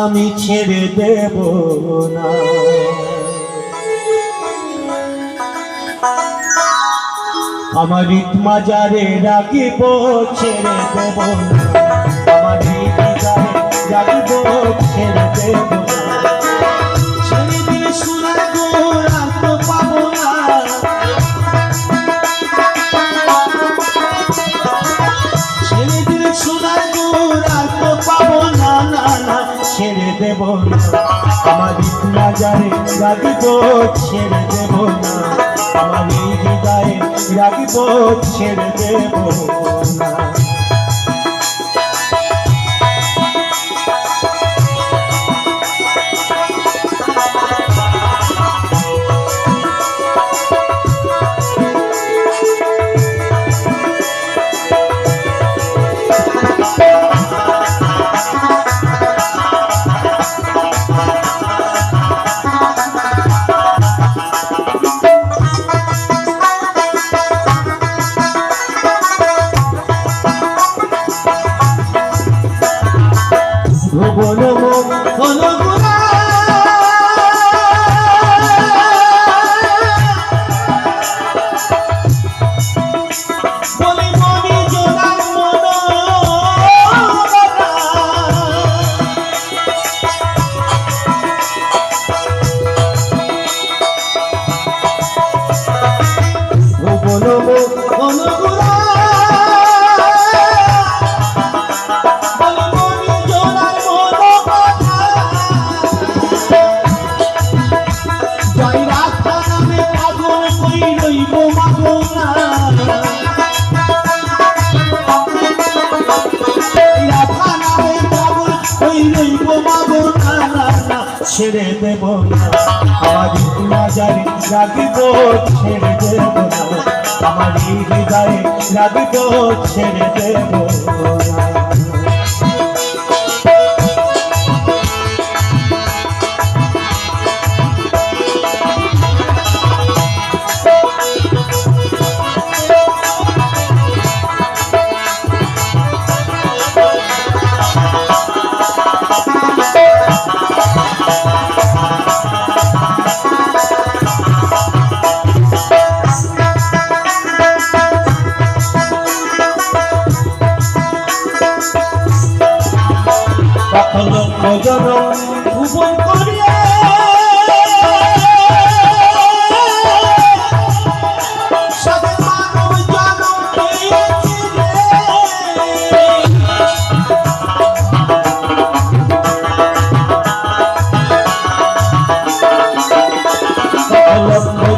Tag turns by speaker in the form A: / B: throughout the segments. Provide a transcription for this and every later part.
A: আমি ছেড়ে দেব না। আমার ইতমাজারে মাজারে রাখিব ছেড়ে দেব না। দেব না। আমার যারে রাখিব ছেড়ে দেব না হৃদয়ে রাখিব ছেড়ে দেব না। ছেড়ে দেব আমার বাজারে রাখিব ছেড়ে দেব আমার হৃদয়ে রাখিব ছেড়ে দেব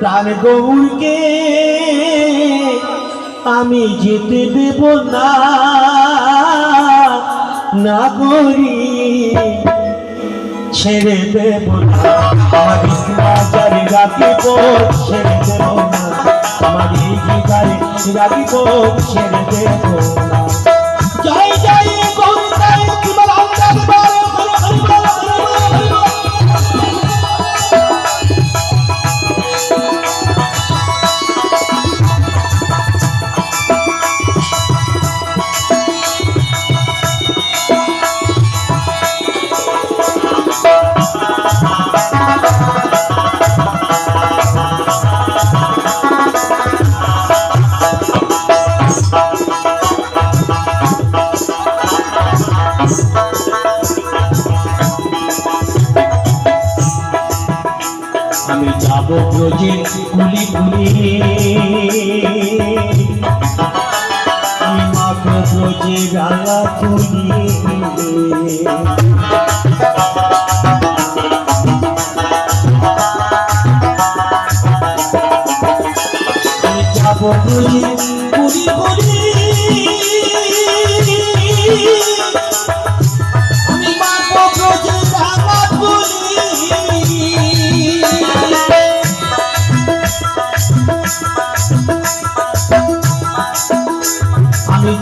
A: প্রাণ গৌরকে আমি যেতে দেব না না করি, ছেড়ে দেব আমার বাজারে রাখিব ছেড়ে দেব না। আমার হৃদয়ে রাখিব ছেড়ে দেব না। ব্রজের কুলি কুলি ব্রজে রাঙা তুলি আমি যাব ব্রজে কুলি কুলি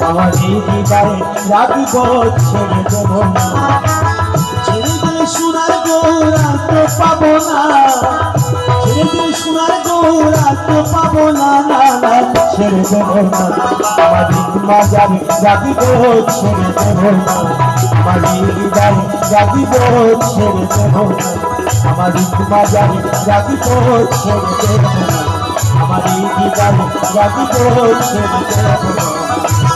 A: আমার হৃদয়ে রাখিব ছেড়ে দেব না ছেড়ে দিলে সোনার গৌরা তো পাবো না ছেড়ে দিলে সোনার গৌরা তো পাবো না না না ছেড়ে দেব না আমার মা জানি রাখিব ছেড়ে দেব না আমার হৃদয়ে রাখিব ছেড়ে দেব না আমার মা জানি রাখিব ছেড়ে দেব না আমার হৃদয়ে রাখিব ছেড়ে দেব না